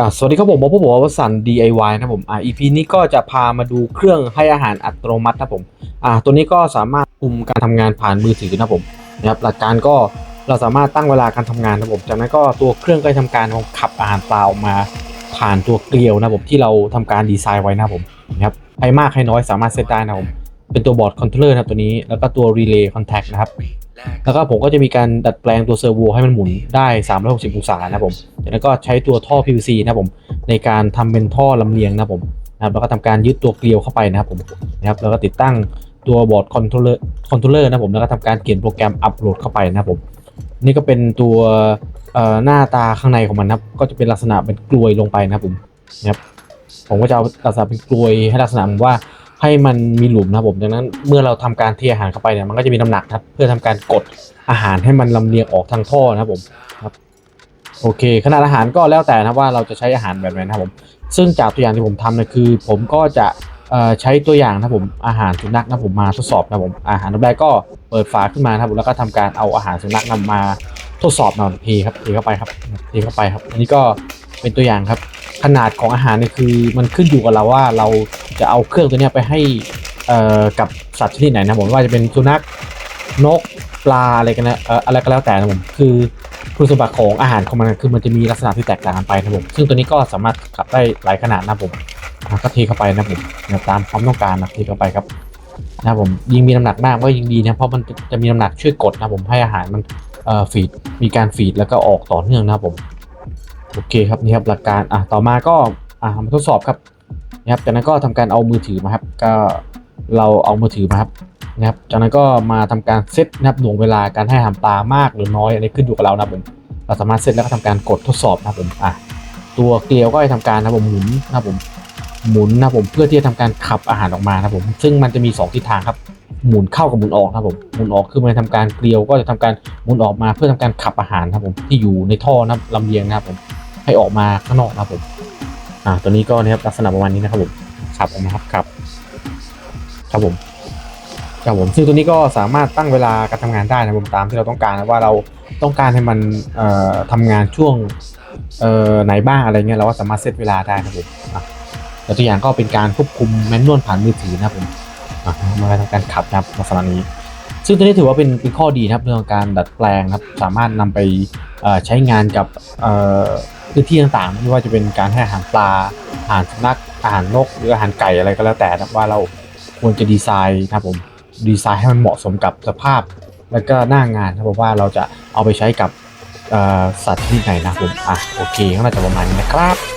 อ่าสวัสดีครับผมผมผมวสันต์ DIY นะครับผมอ่า EP นี้ก็จะพามาดูเครื่องให้อาหารอัตโนมัตินะครับผมอ่าตัวนี้ก็สามารถคุมการทำงานผ่านมือถือนะครับผมนะครับหลักการก็เราสามารถตั้งเวลาการทำงานนะครับผมจากนั้นก็ตัวเครื่องก็จะทำการขับอาหารเปล่าออกมาผ่านตัวเกลียวนะครับผมที่เราทำการดีไซน์ไว้นะครับผมนะครับให้มากให้น้อยสามารถเซตได้นะครับผมเป็นตัวบอร์ดคอนโทรลเลอร์นะตัวนี้แล้วก็ตัวรีเลย์คอนแทคนะครับ แล้วก็ผมก็จะมีการดัดแปลงตัวเซอร์โวให้มันหมุนได้ 360 องศานะครับผม แล้วก็ใช้ตัวท่อ PVC นะครับผม ในการทำเป็นท่อลำเลียงนะครับผมนะครับแล้วก็ทำการยึดตัวเกลียวเข้าไปนะครับผมนะครับแล้วก็ติดตั้งตัวบอร์ดคอนโทรลเลอร์คอนโทรลเลอร์นะครับผมแล้วก็ทำการเขียนโปรแกรมอัปโหลดเข้าไปนะครับผมนี่ก็เป็นตัวเอ่อหน้าตาข้างในของมันนะครับ ก็จะเป็นลักษณะเป็นกลวยลงไปนะครับผมนะครับผมก็จะเอาลักษณะเป็นกลวยให้ลักษณะเหมือนว่า ให้มันมีหลุมนะครับผมดังนั้นเมื่อเราทำการเทอาหารเข้าไปเนี่ยมันก็จะมีน้ำหนักครับ เพื่อทำการกดอาหารให้มันลำเลียงออกทางท่อนะครับผมครับโอเค ขนาดอาหารก็แล้วแต่นะว่าเราจะใช้อาหารแบบไหนนะครับผม ซึ่งจากตัวอย่างที่ผมทำเนี่ยคือ ผมก็จะใช้ตัวอย่างนะครับผมอาหารสุนัขนะผมมาทดสอบนะครับผมอาหารแรกก็เปิดฝาขึ้นมานะครับผมแล้วก็ทำการเอาอาหารสุนัขนำมาทดสอบหน่อยเทครับเทเข้าไปครับเทเข้าไปครับ อันนี้ก็เป็นตัวอย่างครับ ขนาดของอาหารเนี่ยคือมันขึ้นอยู่กับเราว่าเรา จะเอาเครื่องตัวนี้ไปให้กับสัตว์ชนิดไหนนะผมว่าจะเป็นสุนัขนกปลาอะไรกันนะอะไรก็แล้วแต่นะผมคือคุณสมบัติของอาหารของมันคือมันจะมีลักษณะที่แตกต่างกันไปนะผมซึ่งตัวนี้ก็สามารถขับได้หลายขนาดนะผมก็เทเข้าไปนะผมตามความต้องการนะเทเข้าไปครับนะผมยิ่งมีน้ำหนักมากก็ยิ่งดีนะเพราะมันจะมีน้ำหนักช่วยกดนะผมให้อาหารมันฟีดมีการฟีดแล้วก็ออกต่อเนื่องนะผมโอเคครับนี่ครับหลักการอะต่อมาก็อะมาทดสอบครับ นะครับจากนั้นก็ทำการเอามือถือมาครับ ก็เราเอามือถือมาครับนะครับจากนั้นก็มาทำการเซตนะครับหน่วงเวลาการให้อาหารปลามากหรือน้อยอันนี้ขึ้นอยู่กับเรานะครับผมเราสามารถเซตแล้วก็ทำการกดทดสอบนะครับผมอะตัวเกลียวก็จะทำการนะครับผมหมุนนะครับผมหมุนนะครับผมเพื่อที่จะทำการขับอาหารออกมานะครับผมซึ่งมันจะมีสองทิศทางครับหมุนเข้ากับหมุนออกนะครับผมหมุนออกคือมันจะทำการเกลียวก็จะทำการหมุนออกมาเพื่อทำการขับอาหารนะครับผมที่อยู่ในท่อนะลำเลียงนะครับผมให้ออกมาข้างนอกนะครับผม อ่าตัวนี้ก็นะครับลักษณะประมาณนี้นะครับผมขับออกมาครับขับครับผมครับผมซึ่งตัวนี้ก็สามารถตั้งเวลาการทำงานได้นะผมตามที่เราต้องการนะว่าเราต้องการให้มันเอ่อทำงานช่วงเอ่อไหนบ้างอะไรเงี้ยเราก็สามารถเซตเวลาได้นะครับผมอะแล้วตัวอย่างก็เป็นการควบคุมแมนนวลผ่านมือถือนะครับผมอะมาทำการขับนะครับลักษณะนี้ ซึ่งตัวนี้ถือว่าเป็นเป็นข้อดีนะครับเรื่องการดัดแปลงครับสามารถนำไปใช้งานกับพื้นที่ต่างๆ ไม่ว่าจะเป็นการให้อาหารปลาอาหารสุนัขอาหารนกหรืออาหารไก่อะไรก็แล้วแต่นะครับว่าเราควรจะดีไซน์นะครับผมดีไซน์ให้มันเหมาะสมกับสภาพ แล้วก็หน้างานนะครับว่าเราจะเอาไปใช้กับสัตว์ชนิดไหนนะครับผมอะโอเคก็น่าจะประมาณนี้นะครับ